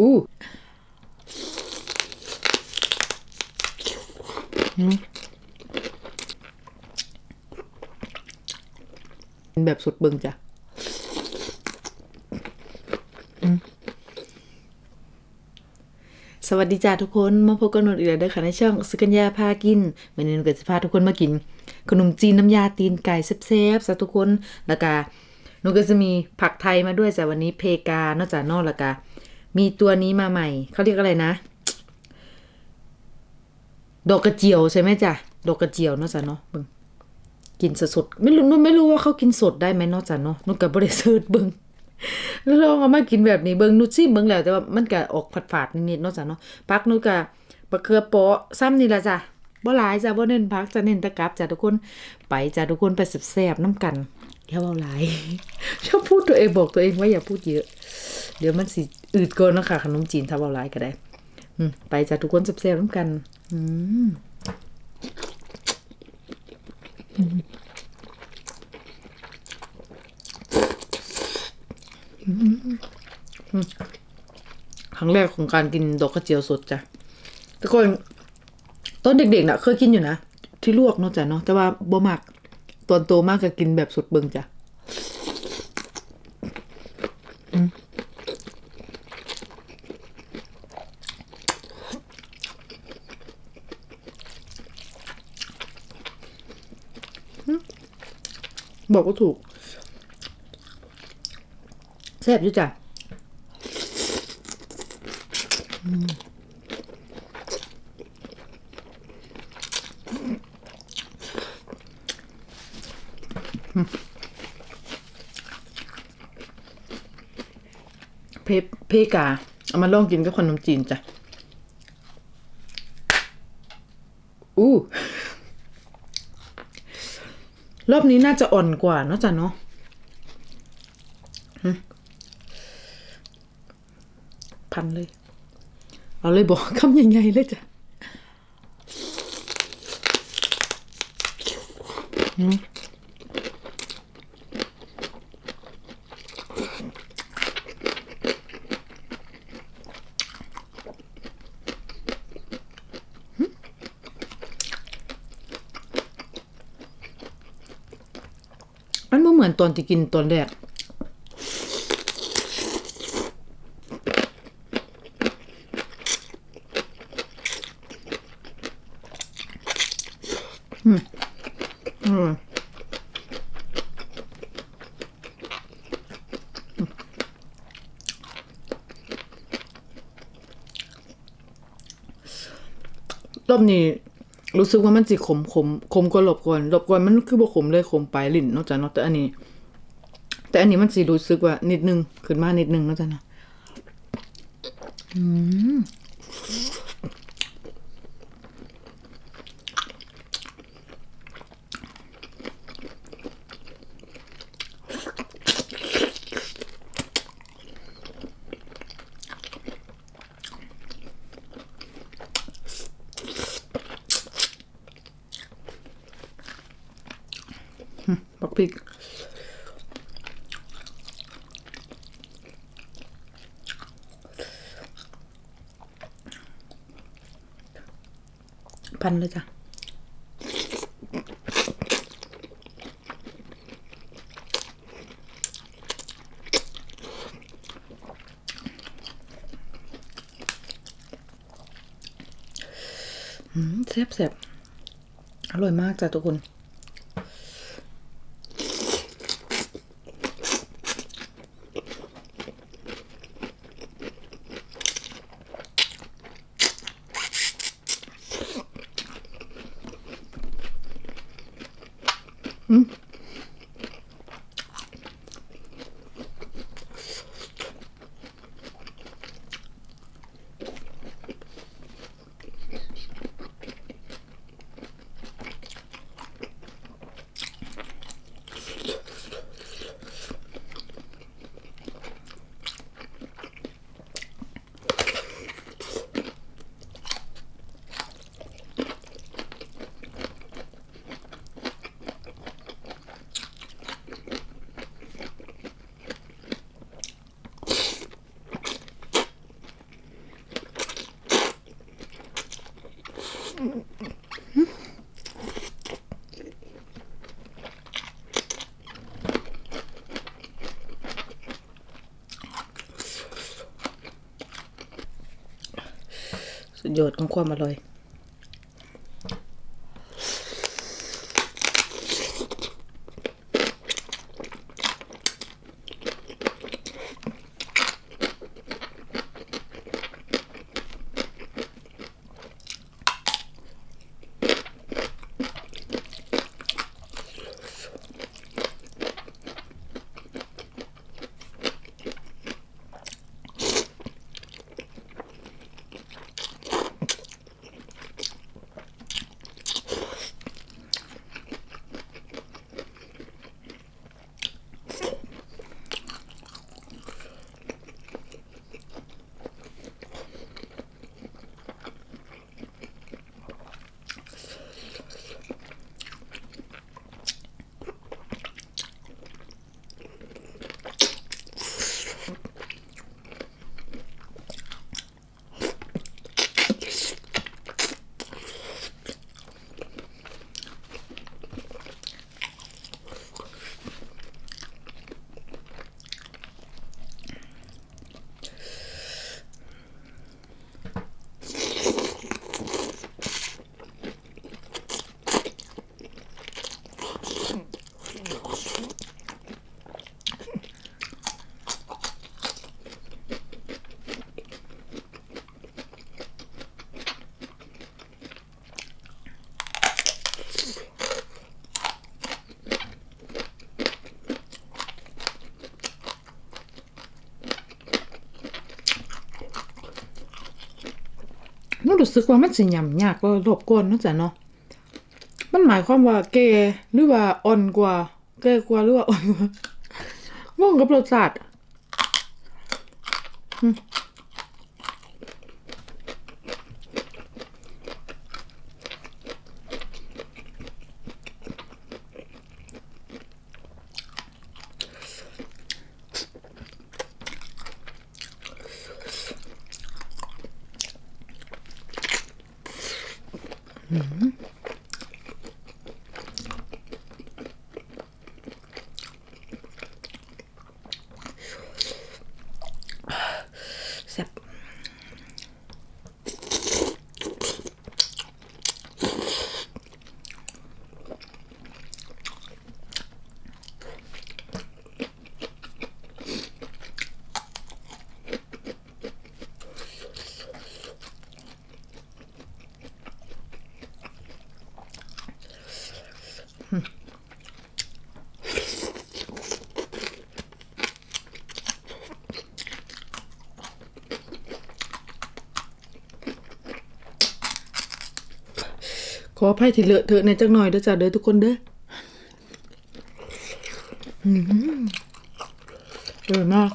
อู้แบบสุดเบิงจ้ะสวัสดีจ้าทุกคนมาพบกันหนอีกแล้วเด้อค่ะในช่องสกัญญาพากินวันนี้หนูก็จะพาทุกคนมากิน ขนมจีนน้ำยาตีนไก่แซ่บๆซะทุกคนแล้วก็หนูก็จะมีผักไทยมาด้วยจ้ะวันนี้เพกานอกจากนอกแล้วก็ มีตัวนี้มาใหม่ เขาเรียกอะไรนะ ดอกกระเจียวใช่ไหมจ้ะดอกกระเจียวเนาะจ้ะเนาะเบิ่งกินสดๆไม่รู้นูไม่รู้ว่าเขากินสดได้ไหมเนาะจ้ะเนาะหนูก็บ่ได้เสิร์เบิ่งแล้วลองเอามากินแบบนี้เบิ่งนุชิมเบิงแล้วแต่ว่ามันก็ออกฝาดนิดๆเนาะจ้ะเนาะพักหนูก็บะเขือเปะซ้ำนี่ละจ้ะบ่หลายจ้ะบ่เน้นพักจะเน้นตะกรับจ้ะทุกคนไปจ้ะทุกคนไปแซ่บๆน้ำกันอย่าเว้าหลายชอบพูดตัวเองบอกตัวเองว่าอย่าพูดเยอะ เดี๋ยวมันสิอืดเกินเนาะค่ะ ขนมจีนถ้าเว้าลายก็ได้ไปจ้ะทุกคนแซ่บๆน้ำกัน อืมครั้งแรกของการกินดอกกระเจียวสดจ้ะทุกคนตอนเด็กๆน่ะ เคยกินอยู่นะ ที่ลวกเนาะจ้ะเนาะแต่ว่าบ่มักตอนโตมากก็กินแบบสดเบิงจ้ะ บอกก็ถูกแซ่บอยู่จ้ะเพเพกา เอามาลองกินกับขนมจีนจ้ะ อู้ รอบนี้น่าจะอ่อนกว่าเนาะจ้ะเนาะพันเลย เอาเลยบอกคำใหญ่ๆเลยจ้ะหึมั นตอนที่กินตอนแรกอืมอืมรอบนี้ รู้สึกว่ามันสิขมขมขมกว่าหลบก่อนหลบก่อนมันคือบ่ขมเลยขมปลายลิ้นนอกจากนอกแต่อันนี้ แต่อันนี้มันสิรู้สึกว่านิดนึงขึ้นมานิดนึงนอกจากนะอืม ริก พันเลยจ้ะแซ่บแซ่บอร่อยมากจ้ะทุกคน อ สุดยอดของความอร่อย มัน รู้สึกว่ามันสิยำยากกว่ารบกวนเนะจ้ะเนาะมันหมายความว่าแก่หรือว่าอ่อนกว่าแก่กว่าหรือว่าอ่อนกว่างงกับรสชาติ อื ขออภัยที่เลอะเทอะในจักหน่อยเด้อจ้าเด้อทุกคนเด้ออืมออมาก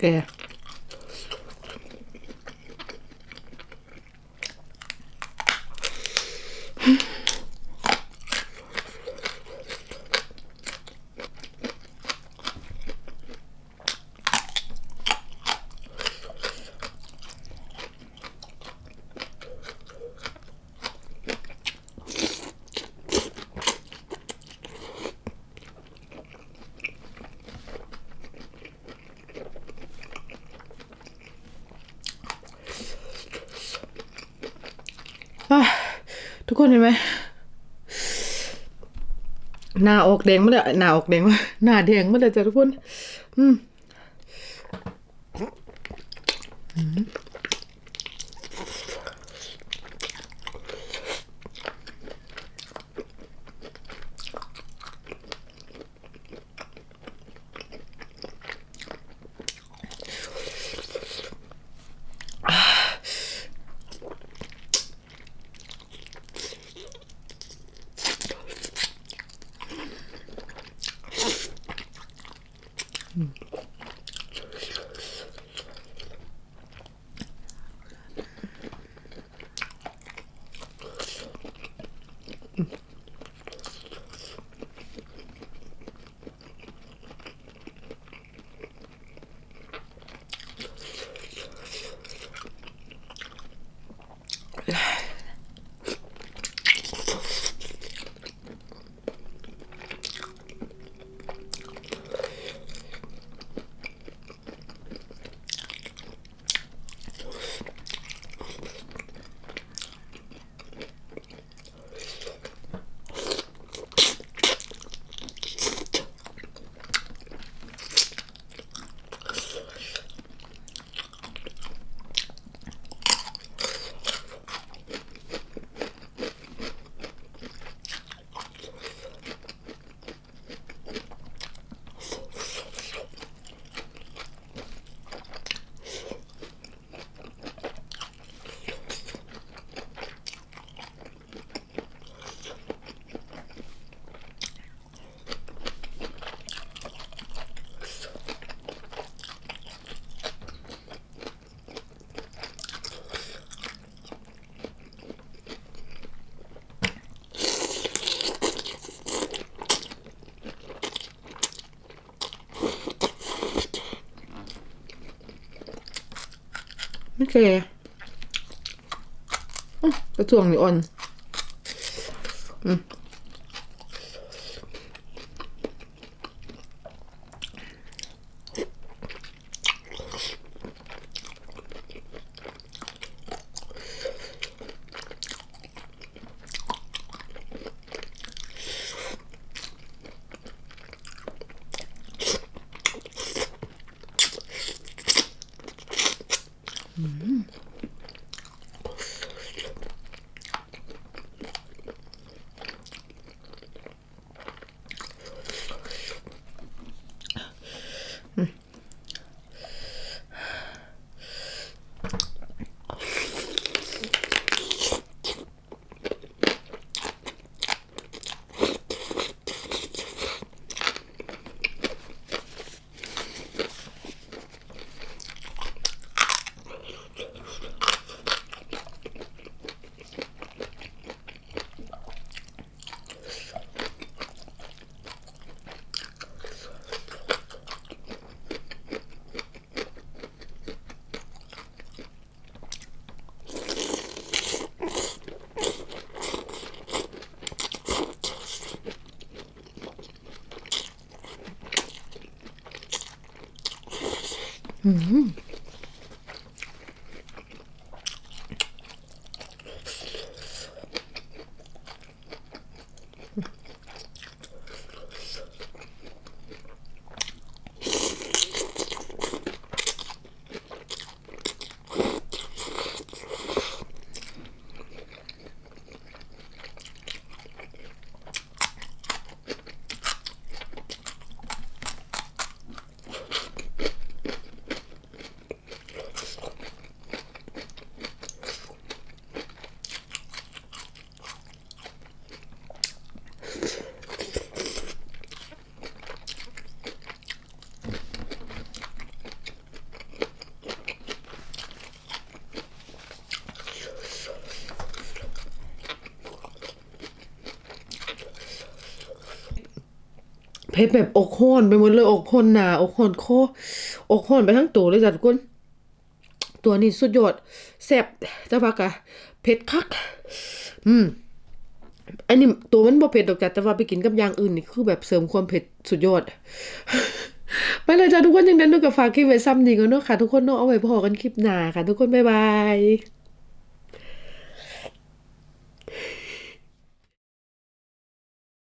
แคนเห็นไหมหน้าออกแดงมาเลยหน้าออกแดงมาหน้าแดงมาเลยจ้ะทุกคน อืม ไม่เคยอ๊ะกระทวงนี่อ่อน Hmm. 嗯 เพชรแบบอกโหนไปหมดเลยอกโหนหนาอกโหนคอกโหนไปทั้งตัวเลยจ้ะทุกคน ตัวนี้สุดยอดแซ่บแต่ว่ากะเผ็ดคัก อืมอันนี้ตัวมันบ่เผ็ดดอกจ้ะแต่ว่าไปกินกับอย่างอื่นนี่คือแบบเสริมความเผ็ดสุดยอดไปเลยจ้ะทุกคนย่างนั้นนูกับฝากคลิปไว้ซ้ำนี้ก่อนเนาะค่ะ ทุกคนเนาะเอาไว้พอกันคลิปหน้าค่ะ ทุกคนบ๊ายบาย